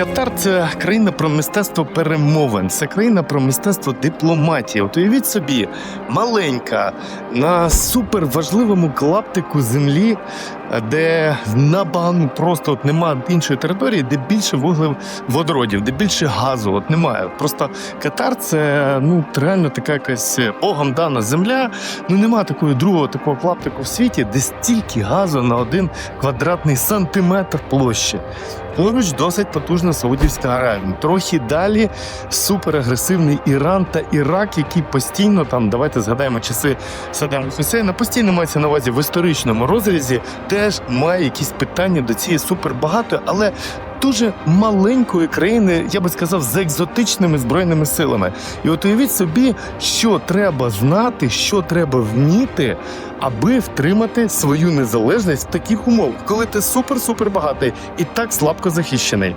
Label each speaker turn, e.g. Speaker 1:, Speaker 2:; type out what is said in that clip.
Speaker 1: Катар це країна про мистецтво перемовин, це країна про мистецтво дипломатії. От уявіть собі, маленька на суперважливому клаптику землі, де набагато просто от немає іншої території, де більше вуглеводородів, де більше газу. От немає. Просто Катар це ну реально така якась богом дана земля. Ну немає такого другого такого клаптику в світі, де стільки газу на один квадратний сантиметр площі. Поруч досить потужна Саудівська Аравія. Трохи далі суперагресивний Іран та Ірак, які постійно там, давайте згадаємо часи Саддама Хусейна, постійно мається на увазі в історичному розрізі, теж має якісь питання до цієї супербагатої, але дуже маленької країни, я би сказав, з екзотичними збройними силами. І от уявіть собі, що треба знати, що треба вміти, аби втримати свою незалежність в таких умовах, коли ти супер-супер багатий і так слабко захищений.